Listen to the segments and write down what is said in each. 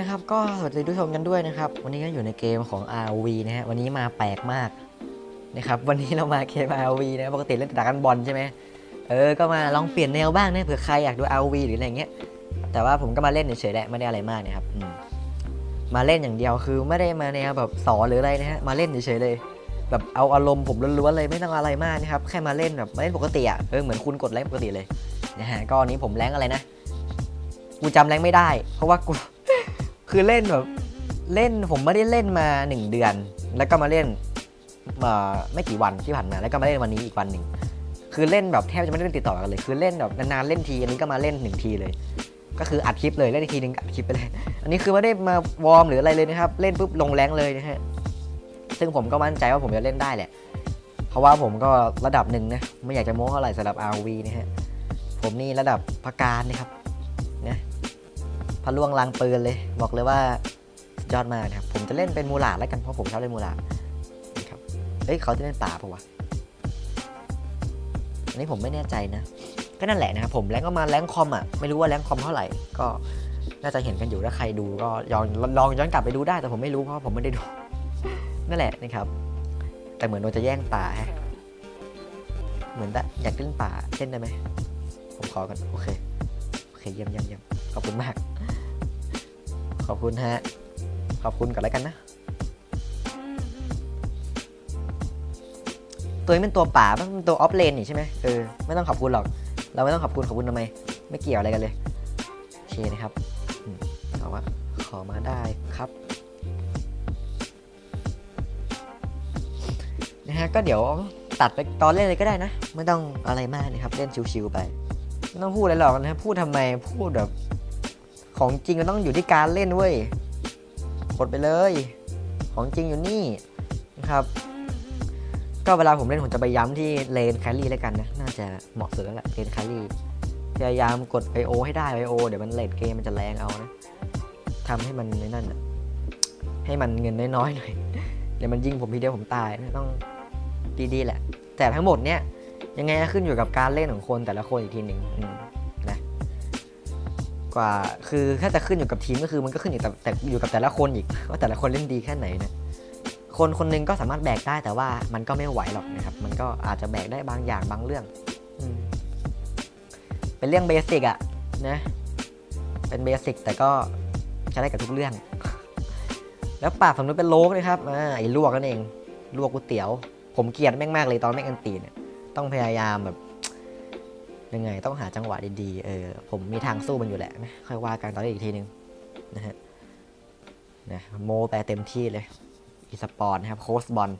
นะครับก็สวัสดีทุกชมกันด้วยนะครับ วันนี้ก็อยู่ในเกมของ RV นะฮะวันนี้มาแปลกมากนะครับวันนี้เรามาเกม RV นะปกติเล่นแต่ดรากันบอลใช่ไหมเออก็มาลองเปลี่ยนแนวบ้างนะเผื่อใครอยากดู RV หรืออะไรเงี้ยแต่ว่าผมก็มาเล่นเฉยๆแหละไม่ได้อะไรมากนะครับอืมาเล่นอย่างเดียวคือไม่ได้มาแนวแบบสอนหรืออะไรนะฮะมาเล่นเฉยๆเลย แบบเอาอารมณ์ผมล้วนๆเลยไม่ต้องอะไรมากนะครับแค่มาเล่นแบบมาเล่นปกติอะเออเหมือนคุณกดแรงปกติเลยนะฮะก็วันนี้ผมแรงอะไรนะกูจำแรงไม่ได้ เพราะว่ากู คือเล่นแบบเล่นผมไม่ได้เล่นมา 1 เดือน แล้วก็มาเล่นมาไม่กี่วันที่ผ่านมาแล้วก็มาเล่นวันนี้อีกวันหนึ่งคือเล่นแบบแทบจะไม่ได้เล่นติดต่อกันเลย คือเล่นแบบนานๆเล่นที อันนี้ก็มาเล่นหนึ่งทีเลย ก็คืออัดคลิปเลยเล่นทีนึงอัดคลิปไปเลย อันนี้คือไม่ได้มาวอร์มหรืออะไรเลยนะครับ เล่นปุ๊บลงแรงเลยนะฮะซึ่งผมก็มั่นใจว่าผมจะเล่นได้แหละ เพราะว่าผมก็ระดับหนึ่งนะไม่อยากจะโม้เท่าไหร่สำหรับ RV นะฮะผมนี่ระดับพักการนะครับ พะล่วงลางปืนเลย บอกเลยว่ายอดมากนะครับ ผมจะเล่นเป็นมูลาแล้วกันเพราะผมชอบเล่นมูลาดนะครับเฮ้ยเขาจะเล่นป่าปะวะอันนี้ผมไม่แน่ใจนะ ก็นั่นแหละนะครับผมแรงก็มาแรงคอมอะไม่รู้ว่าแรงคอมเท่าไหร่ก็น่าจะเห็นกันอยู่ถ้าใครดูก็ลองลองย้อนกลับไปดูได้แต่ผมไม่รู้เพราะผมไม่ได้ดูนั่นแหละนะครับ แต่เหมือนโดนจะแย่งป่าฮะเหมือนได้อยากเล่นป่าเล่นได้ไหมผมขอกันโอเคโอเคเยี่ยมเยี่ยมเยี่ยมขอบคุณมาก ขอบคุณฮะ ขอบคุณก่อนแล้วกันนะ ตัวนี้เป็นตัวป่าเป็นตัวออฟเลนนี่ใช่ไหมเออ ไม่ต้องขอบคุณหรอก เราไม่ต้องขอบคุณขอบคุณทำไม ไม่เกี่ยวอะไรกันเลยโอเคนะครับอืมเอาว่าขอมาได้ครับ นะฮะ ก็เดี๋ยวตัดไปตอนเล่นเลยก็ได้นะ ไม่ต้องอะไรมากนะครับ เล่นชิวๆไป ไม่ต้องพูดอะไรหรอกนะ พูดทำไม พูดแบบ ของจริงมันต้องอยู่ที่การเล่นเว้ยกดไปเลย ของจริงอยู่นี่นะครับ ก็เวลาผมเล่นผมจะไปย้ำที่เลนแคลรี่แล้วกันนะ น่าจะเหมาะสุดแล้วแหละเลนแคลรี่พยายามกด I.O. ให้ได้ I.O. เดี๋ยวมันเลดเกมมันจะแรงเอานะทำให้มันในนั่นให้มันเงินน้อยๆหน่อยเดี๋ยวมันยิงผมทีเดียวผมตายนะต้องดีๆแหละ แต่ทั้งหมดเนี้ยยังไงก็ขึ้นอยู่กับการเล่นของคนแต่ละคนอีกทีหนึ่ง กว่า คือถ้าจะขึ้นอยู่กับทีมก็คือมันก็ขึ้นอยู่กับแต่อยู่กับแต่ละคนอีกว่าแต่ละคนเล่นดีแค่ไหนนะคนคนหนึงก็สามารถแบกได้แต่ว่ามันก็ไม่ไหวหรอกนะครับ มันก็อาจจะแบกได้บางอย่างบางเรื่องเป็นเรื่องเบสิกอะนะเป็นเบสิกแต่ก็ใช้ได้กับทุกเรื่อง แล้วปากผมนู้นเป็นโลกเลยครับอ่าไอ้ลวกนั่นเองลวกก๋วยเตี๋ยว ผมเกลียดแม่งมากเลยตอนแม่งอันตีเนี่ยต้องพยายามแบบ ยังไงต้องหาจังหวะดีๆ เออผมมีทางสู้มันอยู่แหละค่อยว่ากันตอนนี้อีกทีนึงนะฮะนะโมไปเต็มที่เลยอีสปอร์ตนะครับโค้ชบอล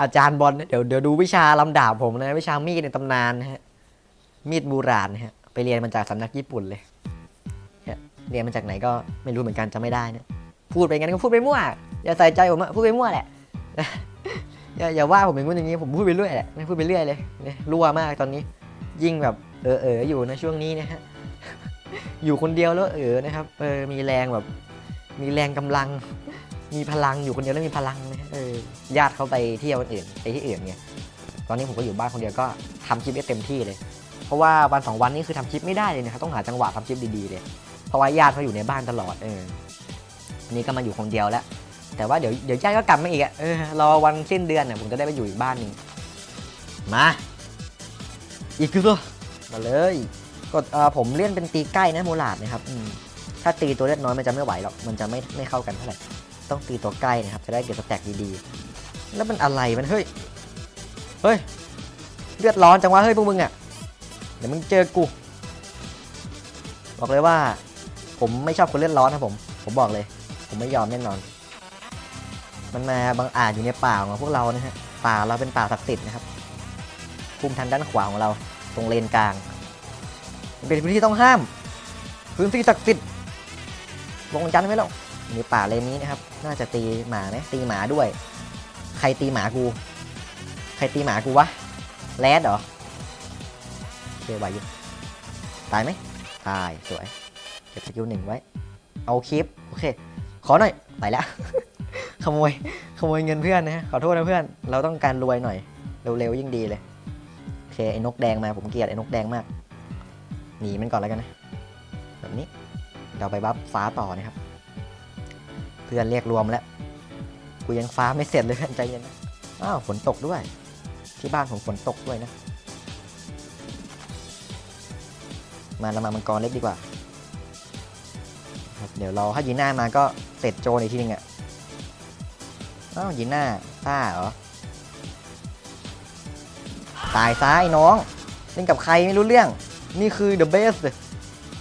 อาจารย์บอลเดี๋ยวเดี๋ยวดูวิชาลำดาบผมนะวิชามีดในตำนานนะฮะมีดบูราณนะฮะไปเรียนมาจากสำนักญี่ปุ่นเลยเรียนมาจากไหนก็ไม่รู้เหมือนกันจำไม่ได้นะพูดไปงั้นก็พูดไปมั่วอย่าใส่ใจผมพูดไปมั่วแหละอย่าอย่าว่าผมอย่างงู้นอย่างนี้ผมพูดไปเรื่อยแหละพูดไปเรื่อยเลยนี่ยรั่วมากตอนนี้ ยิ่งแบบเออเอออยู่นะช่วงนี้นะฮะอยู่คนเดียวแล้วเออนะครับเออมีแรงแบบ มีแรงกำลัง มีพลังอยู่คนเดียวแล้วมีพลังนะฮะเออญาติเขาไปเที่ยวอื่นไปที่อื่นไงตอนนี้ผมก็อยู่บ้านคนเดียวก็ทำคลิปได้เต็มที่เลย เพราะว่าวันสองวันนี้คือทำคลิปไม่ได้เลยนะครับต้องหาจังหวะทำคลิปดีๆเลย เพราะว่าญาติเขาอยู่ในบ้านตลอดเอออันนี้ก็มาอยู่คนเดียวแล้ว แต่ว่าเดี๋ยวเดี๋ยวญาติก็กลับมาอีกอะเออรอวันสิ้นเดือนเนี่ยผมจะได้ไปอยู่อีกบ้านหนึ่งมา อีกคือตัวมาเลยกดอ่อผมเลี่ยนเป็นตีใกล้นะโมลาดนะครับถ้าตีตัวเลือดน้อยมันจะไม่ไหวหรอกมันจะไม่ไม่เข้ากันเท่าไหร่ต้องตีตัวใกล้นะครับ จะได้เก็บสแต็กดีๆ แล้วมันอะไรมันเฮ้ยเฮ้ยเลือดร้อนจังวะเฮ้ยพวกมึงอะเดี๋ยวมึงเจอกูบอกเลยว่า ผมไม่ชอบคนเลือดร้อนนะผม ผมบอกเลย ผมไม่ยอมแน่นอน มันมาบางอาจอยู่ในป่าของพวกเรานะฮะป่าเราเป็นป่าศักดิ์สิทธิ์นะครับ คุมทางด้านขวาของเราตรงเลนกลาง เป็นพื้นที่ต้องห้าม พื้นที่ศักดิ์สิทธิ์ลงจันไว้แล้วมีป่าเลนนี้นะครับ น่าจะตีหมาไหมตีหมาด้วย ใครตีหมากู ใครตีหมากูวะแรดเหรอเดี๋ยไหวอยู่ตายไหมตายสวยเก็บสกิลหนึ่งไว้ เอาคลิปโอเค ขอหน่อยไปแล้วขโมยขโมยเงินเพื่อนนะฮะขอโทษนะเพื่อน เราต้องการรวยหน่อย เร็วๆยิ่งดีเลย เคไอ้นกแดงมาผมเกลียดไอ้นกแดงมาก หนีมันก่อนแล้วกันนะ แบบนี้เดี๋ยวไปบัฟฟ้าต่อนะครับ เพื่อนเรียกรวมแล้ว กูยังฟ้าไม่เสร็จเลยใจเย็นนะอ้าวฝนตกด้วย ที่บ้านผมฝนตกด้วยนะ มาเรามามังกรเล็กดีกว่าครับเดี๋ยวรอถ้ายีน่ามาก็เสร็จโจนอีกทีนึงอะอ้าวยีน่าต้าเหรอ ตายซ้ายน้อง เล่นกับใครไม่รู้เรื่อง นี่คือ the best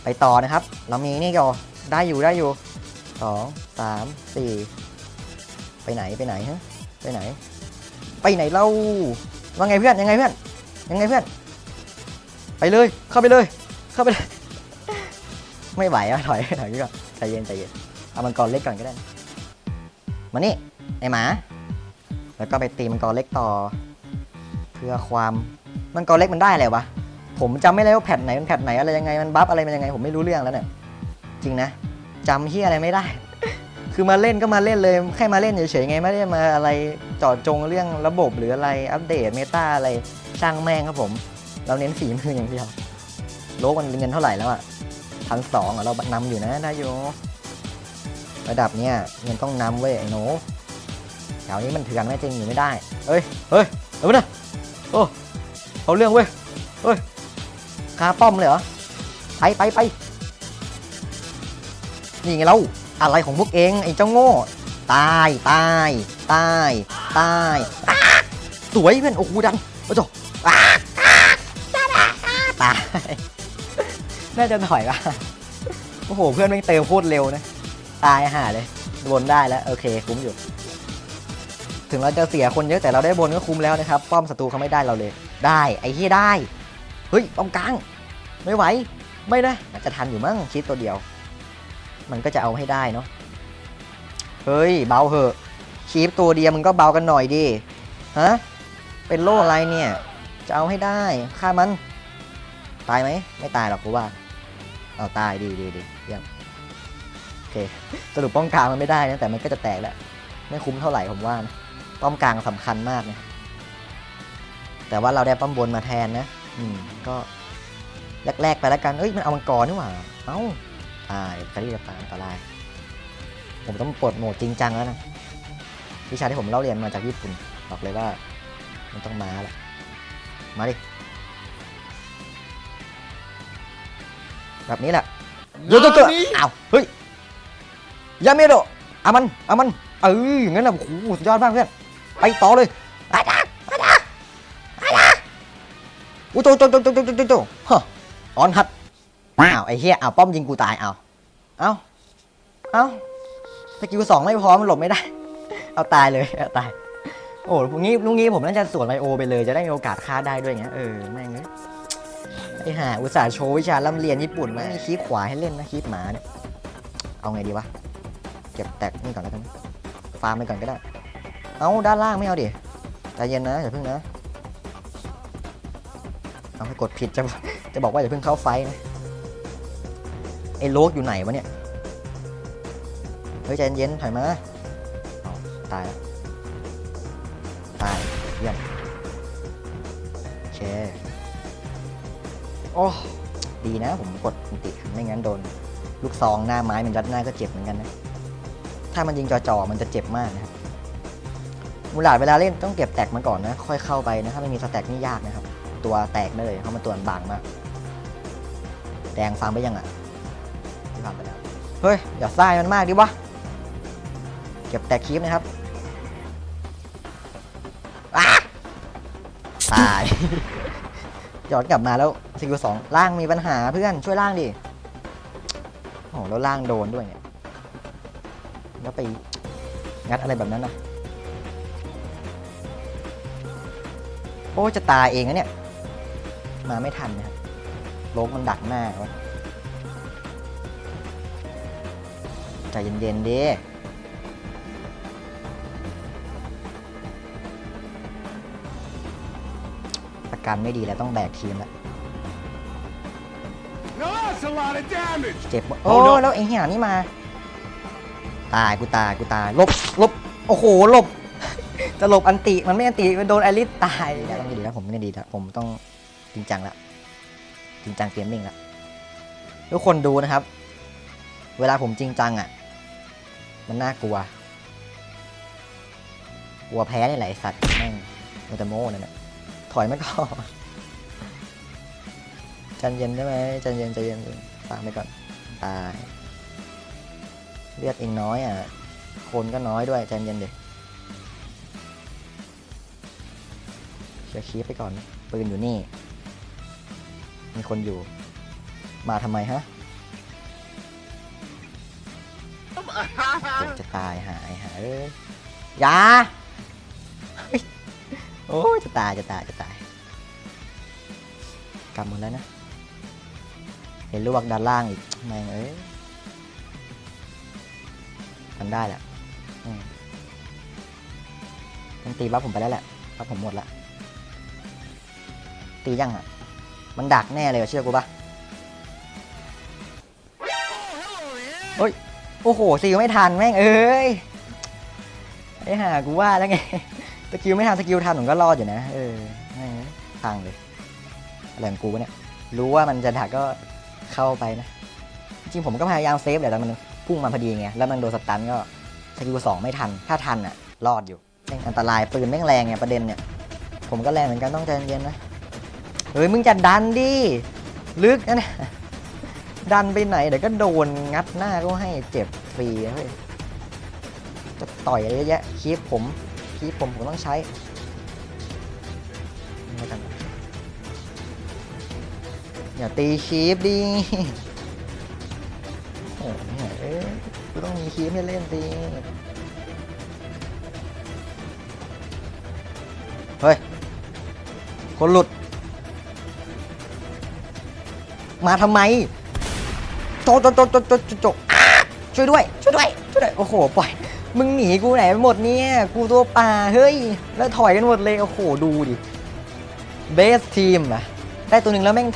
ไปต่อนะครับ เรามีนี่ก็ได้อยู่ได้อยู่สองสามสี่ไปไหนไปไหนฮะไปไหน ไปไหนเล่าว่าไงเพื่อนยังไงเพื่อนยังไงเพื่อน ไปเลยเข้าไปเลย เข้าไปเลยไม่ไหวอะถอยถอยก่อนใจเย็นใจเย็นเอามังกรเล็กก่อนก็ได้มานี่ไอหมา แล้วก็ไปตีมังกรเล็กต่อ พื่อความมังกรเล็กมันได้อะไรวะ ผมจำไม่ได้ว่าแพทไหนมันแพทไหนอะไรยังไงมันบัฟอะไรมันยังไงผมไม่รู้เรื่องแล้วเนี่ยจริงนะจำที่อะไรไม่ได้ คือมาเล่นก็มาเล่นเลยแค่มาเล่นเฉยๆไงไม่ได้มาอะไรจาะจงเรื่องระบบหรืออะไรอัปเดตเมตาอะไรช่างแม่งครับผม เราเน้นฝีมืออย่างเดียวโลกมันเงินเท่าไหร่แล้วอะพันสองเรานำอยู่นะได้อยู่ระดับเนี้ยเงินต้องนำเว้ยไอ้หนแถวนี้มันเถื่อนไม่จริงอยู่ไม่ได้ เอ้ย เฮ้ยเอาไปนะ โอ้เอาเรื่องเว้ยเฮ้ยคาป้อมเลยเหรอ ไปไปไปนี่ไงเราอะไรของพวกเองไอ้เจ้าโง่ ตายตายตายตายสวยเพื่อนโอ้โหดันโอ้โหตายน่าจะถอยละโอ้โห เพื่อนแม่งเติมโคตรเร็วนะ ตายห่าเลยบนได้แล้ว โอเค คุ้มอยู่ ถึงเราจะเสียคนเยอะแต่เราได้บนก็คุ้มแล้วนะครับ ป้อมศัตรูเขาไม่ได้เราเลย ได้ไอ้เฮียได้ เฮ้ยป้อมกลาง ไม่ไหว ไม่นะน่าจะทันอยู่มั้งคิดตัวเดียว มันก็จะเอาให้ได้เนาะ เฮ้ยเบาเหอะคีปตัวเดียวมึงก็เบากันหน่อยดิฮะเป็นโรคอะไรเนี่ย จะเอาให้ได้ฆ่ามัน ตายไหมไม่ตายหรอกกูว่าเอาตายดีดีดีเยี่ยมโอเคสรุปป้อมกลางมันไม่ได้นะแต่มันก็จะแตกแหละไม่คุ้มเท่าไหร่ผมว่านะ ป้อมกลางสำคัญมากนะแต่ว่าเราได้ป้อมบนมาแทนนะอืมก็แรกๆไปแล้วกันเอ้ยมันเอามังกรนี่หว่าเอ้าตายคดีจะตายอันตราย ผมต้องปลดโหมดจริงจังแล้วนะวิชาที่ผมเล่าเรียนมาจากญี่ปุ่นบอกเลยว่า มันต้องมาแหละมาดิแบบนี้แหละโยโตเกะอ้าวเฮ้ยยาเมโดะเอามันเอามันเอออย่างนั้นแหละโอ้โหสุดยอดมากเพื่อน ไปต่อเลยไปดาอาดาอาดาอุ้ยโจโจโจโจโจโจฮะออนฮัดอ้าวไอ้เหี้ยอ้าวป้อมยิงกูตายเอาเอาเอาสกิลสองไม่พร้อมันหลบไม่ได้ เอาตายเลยเอาตายโอ้พวงนี้ลุงนี้ผมน่าจะสวนไบโอไปเลย จะได้มีโอกาสฆ่าได้ด้วยเงี้ยเออแม่งเลยไอ้ห่าอุตส่าห์โชว์วิชาล่ำเรียนญี่ปุ่นมาคีบขวาให้เล่นนะคีบหมาเนี่ยเอาไงดีวะเก็บแตกนี่ก่อนแล้วกันฟาร์มไปก่อนก็ได้ เอาด้านล่างไม่เอาดิใจเย็นนะอย่าเพิ่งนะเอาให้กดผิดจะจะบอกว่าอย่าเพิ่งเข้าไฟนะไอ้โลกอยู่ไหนวะเนี่ยเฮ้ยใจเย็นถอยมาตายแล้วตายเยี่ยมโอเคโอ้ดีนะผมกดอันติไม่งั้นโดน ลูกซองหน้าไม้มันยัดหน้าก็เจ็บเหมือนกันนะถ้ามันยิงจ่อๆมันจะเจ็บมากนะครับ มูลาดเวลาเล่นต้องเก็บแตกมาก่อนนะ ค่อยเข้าไปนะ ถ้าไม่มีสแต็กนี่ยากนะครับ ตัวแตกได้เลยเพราะมันตัวบางมาก แดงฟังไปยังอะที่ฟังไปแล้ว เฮ้ย อย่าซ่ายมันมากดิวะ เก็บแตกคลิปนะครับตายย้อนกลับมาแล้วสกิลสองล่างมีปัญหาเพื่อนช่วยล่างดิ โอ้โหแล้วล่างโดนด้วยเนี่ย แล้วไปงัดอะไรแบบนั้นนะ โอ้จะตายเองนะเนี่ย มาไม่ทันนะครับโลกมันดักหน้าวะใจเย็นๆดิประกันไม่ดีแล้วต้องแบกทีมแล้ว Now that's a lot of damage! เจ็บหมดโอ้แล้วไอ้เหี้ยนี่มา ตายกูตายกูตายหลบหลบโอ้โหหลบ จะหลบอันติมันไม่อันติมันโดนแอลิสตายต้องดีแล้วผมไม่ดีแล้วผมต้องจริงจังละจริงจังเกมมิ่งละทุกคนดูนะครับ เวลาผมจริงจังอะ มันน่ากลัว กลัวแพ้นี่แหละไอ้สัตว์แม่งมันจะโม่นั่นแหละถอยมาก่อนใจเย็นได้ไหมใจเย็นใจเย็นตามไปก่อนตายเลือดเองน้อยอะคนก็น้อยด้วยใจเย็นเด็เชียร์คีปไปก่อน ปืนอยู่นี่ มีคนอยู่ มาทำไมฮะเจ็บจะตายหายหายเอ้ยอยาโอ้จะตายจะตายจะตายกลับหมดแล้วนะ เห็นลวกด้านล่างอีกแม่งเอ้ยทำได้แหละมันตีบัฟผมไปแล้วแหละบัฟผมหมดละ ตียังอะ มันดักแน่เลยเชื่อกูปะเฮ้ย โอ้โหสกิลไม่ทันแม่งเอ้ย ไอ้ห่ากูว่าแล้วไง สกิลไม่ทันสกิลทันผมก็รอดอยู่นะ เออแม่งพังเลยอะไรของกูเนี่ย รู้ว่ามันจะดักก็เข้าไปนะ จริงผมก็พยายามเซฟแหละแต่มันพุ่งมาพอดีไง แล้วมันโดนสตันก็สกิลสองไม่ทัน ถ้าทันอะ รอดอยู่แม่งอันตรายปืนแม่งแรงไงประเด็นเนี่ย ผมก็แรงเหมือนกันต้องใจเย็นนะ เฮ้ยมึงจะดันดิ ลึกนะเนี่ยดันไปไหนเดี๋ยวก็โดนงัดหน้าก็ให้เจ็บฟรีเฮ้ยจะต่อยอะไรเยอะแยะคีบผมคีบผมผมต้องใช้ไม่กันอย่าตีคีบดิโอ้ยเอ้ยกูต้องมีคีบให้เล่นสิเฮ้ย คนหลุด มาทำไมโจโจโจโจโจโจโจอ้าช่วยด้วยช่วยด้วยช่วยด้วยโอ้โหปล่อยมึงหนีกูไหนไปหมดเนี่ยกูตัวป่าเฮ้ยแล้วถอยกันหมดเลยโอ้โหดูดิเบสทีมอะได้ตัวหนึ่งแล้วแม่ง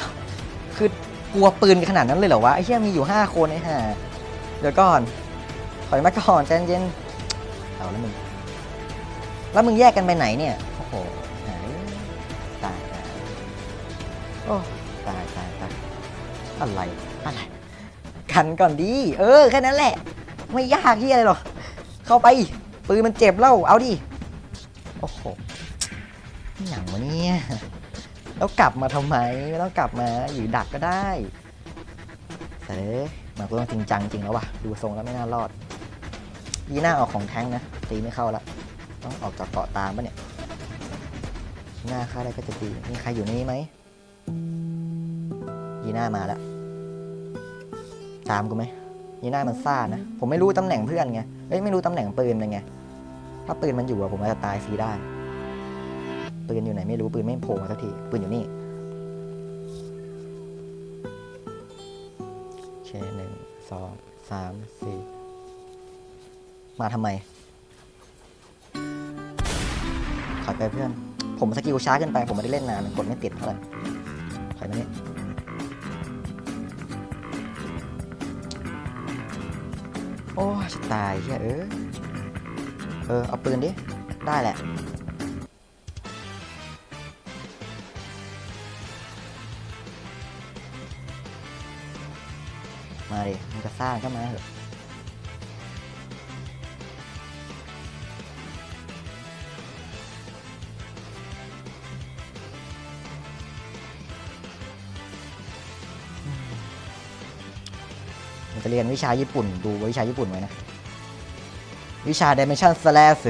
คือกลัวปืนขนาดนั้นเลยเหรอวะไอ้เหี้ยมีอยู่ 5 คนไอ้ห่าเดี๋ยวก่อน ถอยมาก่อนใจเย็นเอาแล้วมึงแล้วมึงแยกกันไปไหนเนี่ยโอ้โหหายตายตายโอ้ตายตายตาย อะไรอะไร กันก่อนดี เออแค่นั้นแหละ ไม่ยากที่อะไรหรอกเข้าไป ปืนมันเจ็บแล้วเอาดิ โอ้โหอหย่างวะเนี่ยแล้วกลับมาทำไม ไม่ต้องกลับมาอยู่ดักก็ได้แต่เอ้ยมันก็ต้องจริงจังจริงแล้ววะดูทรงแล้วไม่น่ารอดยีหน้าออกของแท้งนะ ตีไม่เข้าละ ต้องออกจากเกาะตามปะเนี่ย หน้าค่าได้ก็จะดีมีใครอยู่นี่ไหม ยีน่ามาแล้วตามกูไหมยีน่ามันซ่านะ ผมไม่รู้ตำแหน่งเพื่อนไงเอ้ยไม่รู้ตำแหน่งปืนเป็นไง ถ้าปืนมันอยู่อะผมอาจจะตายฟรีได้ ปืนอยู่ไหนไม่รู้ปืนไม่โผล่มาสักที ปืนอยู่นี่โอเคหนึ่งสองสามสี่มาทำไมขอไปเพื่อน ผมสกิลช้าเกินไป ผมไม่ได้เล่นนานกดไม่ติดเท่าไหร่ถอยมานี่ โอ้ยตายเฮียเออเออ เอาปืนดิ ได้แหละ มาดิมันจะสร้างก็มาเถอะ เรียนวิชาญี่ปุ่น ดูวิชาญี่ปุ่นไว้นะ วิชา Dimension Slash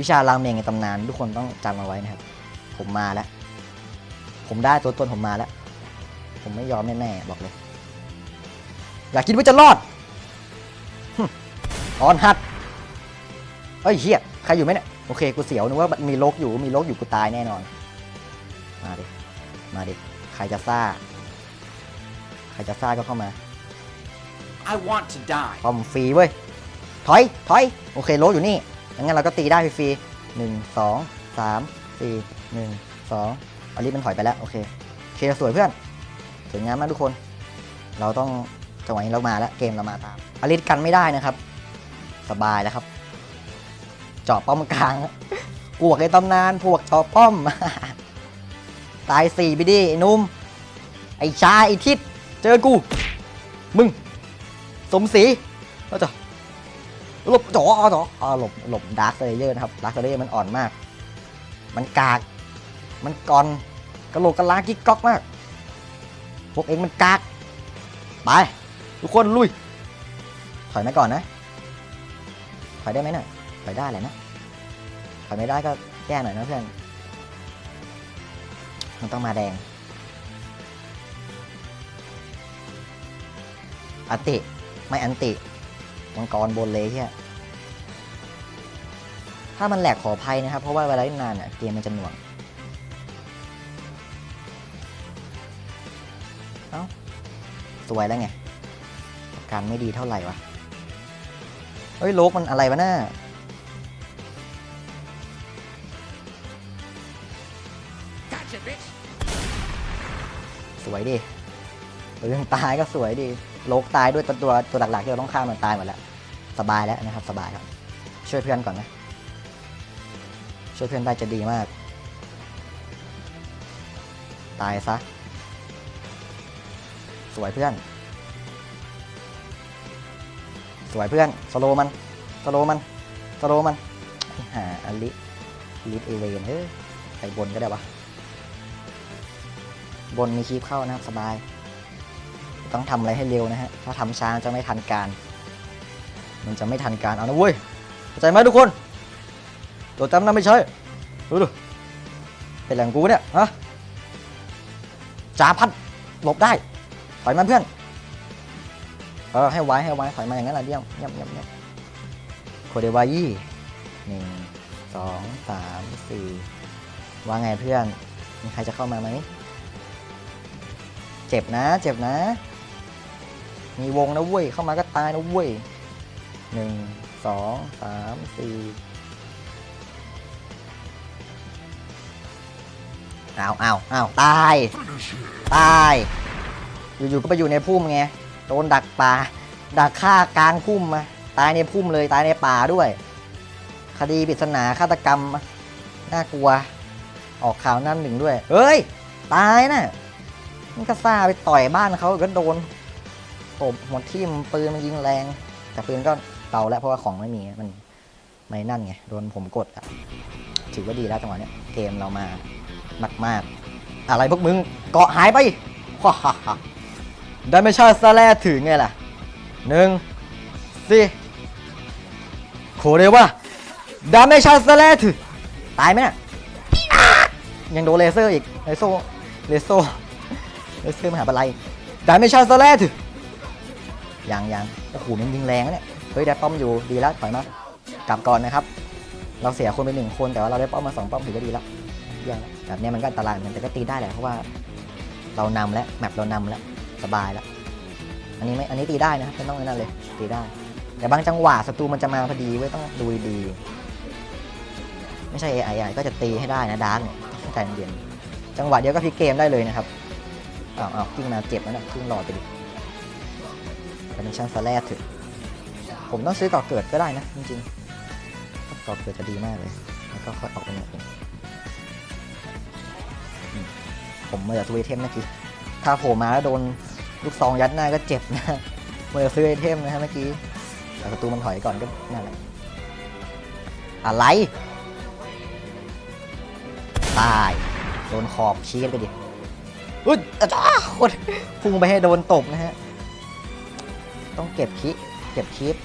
วิชาราเมงในตำนาน ทุกคนต้องจำเอาไว้นะครับ ผมมาแล้ว ผมได้ตัวตนผมมาแล้ว ผมไม่ยอมแน่ๆบอกเลย อย่าคิดว่าจะรอดออนฮัดเฮ้ยเฮียใครอยู่ไหมเนี่ย โอเค กูเสียวนึกว่ามีโลกอยู่ มีโลกอยู่กูตายแน่นอน มาดิ มาดิ ใครจะซ่า ใครจะซ่าก็เข้ามา I want to die. ป้อมฟรีเว้ย ถอย ถอย โอเคโลอยู่นี่ งั้นเราก็ตีได้ฟรีหนึ่งสองสามสี่หนึ่งสองอลิสมันถอยไปแล้ว โอเคเคสวยเพื่อน สวยงามมากทุกคน เราต้องจังหวะนี้เรามาแล้ว เกมเรามาตามอลิสกันไม่ได้นะครับ สบายแล้วครับเจาะป้อมกลางปวกในตำนานพวกเจาะป้อม ตายสี่ไปดิไอ้นุ่ม ไอ้ชาไอ้ทิศเจอกู มึง สมศรีก็จะหลบจ่อจ่ออ๋อหลบหลบดาร์คเลเยอร์นะครับดาร์คเลเยอร์มันอ่อนมาก มันกาก มันกอนกระโหลกกระลากิ๊กก๊อกมาก พวกเองมันกาก ไป ทุกคนลุย ถอยมาก่อนนะ ถอยได้ไหมน่ะถอยได้แหละนะ ถอยไม่ได้ก็แก้หน่อยนะเพื่อน มันต้องมาแดงอติ ไม่อันติ มังกรบนเลยเฮียถ้ามันแหลกขออภัยนะครับ เพราะว่าเวลาเล่นนานอะเกมมันจะหน่วง เอ้าสวยแล้วไง การไม่ดีเท่าไหร่วะ เฮ้ยโลกมันอะไรวะหน่าสวยดิเรื่องตายก็สวยดิ โลกตายด้วยตัวตัวตัวหลักๆที่เราต้องฆ่ามันตายหมดแล้ว สบายแล้วนะครับสบายแล้วช่วยเพื่อนก่อนนะ ช่วยเพื่อนได้จะดีมาก ตายซะ สวยเพื่อน สวยเพื่อน สโลมัน สโลมัน สโลมัน หาอลิลิทเอเวนเฮ้ยไปบนก็ได้วะ บนมีคีบเข้านะครับสบาย ต้องทำอะไรให้เร็วนะฮะ ถ้าทำช้าจะไม่ทันการ มันจะไม่ทันการ เอานะเว้ยเข้าใจไหมทุกคน ตัวจำนั้นไม่ใช่ดูดูเป็นแหล่งกูเนี่ยฮะจ่าพัดหลบได้ ถอยมาเพื่อน เออให้ไว้ให้ไว้ถอยมาอย่างนั้นแหละเยี่ยมเยี่ยมเยี่ยมเยี่ยมโคเดวายี่หนึ่งสองสามสี่ว่าไงเพื่อน มีใครจะเข้ามาไหม เจ็บนะ เจ็บนะ มีวงนะเว้ย เข้ามาก็ตายนะเว้ยหนึ่งสองสามสี่เอาวอ้าวอ้าตาย ตาย อยู่ๆก็ไปอยู่ในพุ่มไง โดนดักป่า ดักฆ่ากลางพุ่มมา ตายในพุ่มเลย ตายในป่าด้วย คดีปริศนาฆาตกรรม น่ากลัว ออกข่าวนั่นหนึ่งด้วย เฮ้ย ตายน่ะมันก็ซาไปต่อยบ้านเขาก็โดน ตบหัวทิ่มปืนมันยิงแรง แต่ปืนก็เบาแล้วเพราะว่าของไม่มีมันไม่นั่นไงโดนผมกดอะถือว่าดีแล้วจังหวะเนี้ยเกมเรามามากมากอะไรพวกมึงเกาะหายไปว้าฮ่าฮ่าได้ไม่ใช่ซะแลถึงไงล่ะหนึ่งสี่โคเรว่าดาไม่ใช่ซะแลถึงตายไหมเนี่ยยังโดนเลเซอร์อีกเลโซเลโซเลเซอร์มหาบัลไลดาไม่ใช่ซะแลถึง ยังยังโอ้โหมันยิงแรงนะเนี่ยเฮ้ยได้ป้อมอยู่ดีแล้วถอยมากลับก่อนนะครับ เราเสียคนไปหนึ่งคนแต่ว่าเราได้ป้อมมาสองป้อมถือว่าดีแล้วเยี่ยมแบบนี้มันก็อันตรายเหมือนกันแต่ก็ตีได้แหละเพราะว่าเรานำแล้วแมปเรานำแล้วสบายแล้วอันนี้ไม่อันนี้ตีได้นะไม่ต้องนั่นเลยตีได้ แต่บางจังหวะศัตรูมันจะมาพอดีไว้ยต้องดูดีไม่ใช่ AI ก็จะตีให้ได้นะดาร์กเนี่ยต้องใจเย็นจังหวะเดียวก็พลิกเกมได้เลยนะครับอ้าวอ้าวกิ้งมาเจ็บแล้วนะกิ้งหลอดไปดิ เป็นช่างสแลดถึงผมต้องซื้อก่อเกิดก็ได้นะ จริงๆก่อเกิดจะดีมากเลย แล้วก็ค่อยออกเป็นอย่างอื่นอืมผมเมื่อซื้อไอเทมเมื่อกี้ ถ้าโผล่มาแล้วโดนลูกซองยัดหน้าก็เจ็บนะเมื่อซื้อไอเทมนะฮะเมื่อกี้แต่ประตูมันถอยก่อนก็นั่นแหละอะไรตายโดนขอบชี้กันไปดิอุ้ยอ้าโคตรพุ่งไปให้โดนตบนะฮะ ต้องเก็บคิเก็บคลิป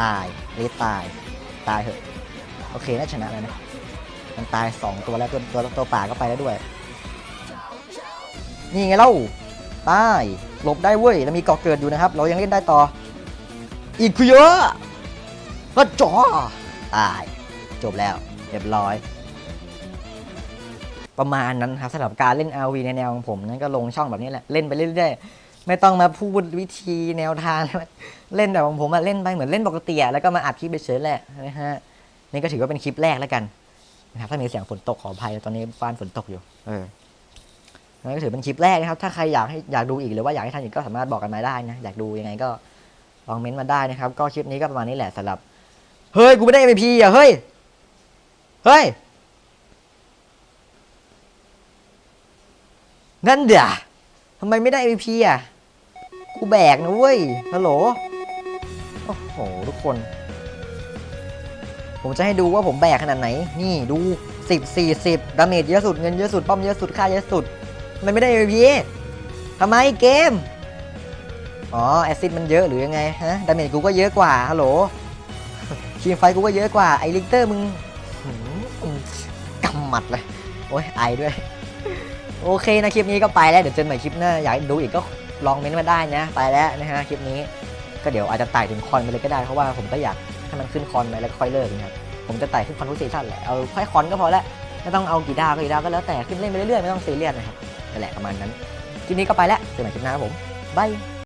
ตายเลตาย ตายเหอะ โอเค น่าชนะแล้วนะ มันตาย 2 ตัวแล้วตัวตัวตัวป่าก็ไปแล้วด้วย นี่ไงเล่าตายหลบได้เว้ยแล้วมีเกาะเกิดอยู่นะครับ เรายังเล่นได้ต่อ อีกคือเยอะก็จ่อตาย จบแล้ว เรียบร้อย ประมาณนั้นครับสำหรับการเล่น RV ในแนวของผมนั้นก็ลงช่องแบบนี้แหละเล่นไปเรื่อยๆไม่ต้องมาพูดวิธีแนวทางเล่นแบบของผมอะเล่นไปเหมือนเล่นปกติอะแล้วก็มาอัดคลิปไปเฉยแหละนะฮะนี่ก็ถือว่าเป็นคลิปแรกแล้วกันนะครับถ้ามีเสียงฝนตกขออภัยตอนนี้ฟ้านฝนตกอยู่ เออนั่นก็ถือเป็นคลิปแรกนะครับ ถ้าใครอยากให้อยากดูอีกหรือว่าอยากให้ทำอีกก็สามารถบอกกันมาได้นะอยากดูยังไงก็ลองเม้นต์มาได้นะครับ ก็คลิปนี้ก็ประมาณนี้แหละสำหรับ เฮ้ย กูไม่ได้ MVP อะ เฮ้ย เฮ้ย นั่นเดี๋ยวทำไมไม่ได้ MVP อะ กูแบกนะเว้ย ฮัลโหล โอ้โห ทุกคน ผมจะให้ดูว่าผมแบกขนาดไหน นี่ดู 10 40 ดาเมจเยอะสุด เงินเยอะสุด ป้อมเยอะสุด ค่าเยอะสุดทำไมไม่ได้ MVP ทำไมเกม อ๋อ แอซิดมันเยอะหรือยังไงฮะ ดาเมจกูก็เยอะกว่า ฮัลโหลทีมไฟกูก็เยอะกว่า ไอลิกเตอร์มึงหืมกำหมัดเลย โอ้ยไอด้วย โอเคนะคลิปนี้ก็ไปแล้วเดี๋ยวเจอกันใหม่คลิปหน้าอยากดูอีกก็ลองเม้นต์มาได้นะ ไปแล้วนะฮะคลิปนี้ก็เดี๋ยวอาจจะไต่ถึงคอนไปเลยก็ได้เพราะว่าผมก็อยากให้มันขึ้นคอนไปแล้วก็ค่อยเลิกนะครับผมจะไต่ขึ้นคอนทุกซีซั่นแหละเอาแค่คอนก็พอแล้วไม่ต้องเอากี่ดาวก็กี่ดาวก็แล้วแต่ขึ้นเล่นไปเรื่อยๆไม่ต้องซีเรียสนะครับนั่นแหละประมาณนั้นคลิปนี้ก็ไปแล้วเจอกันใหม่คลิปหน้าครับผมบาย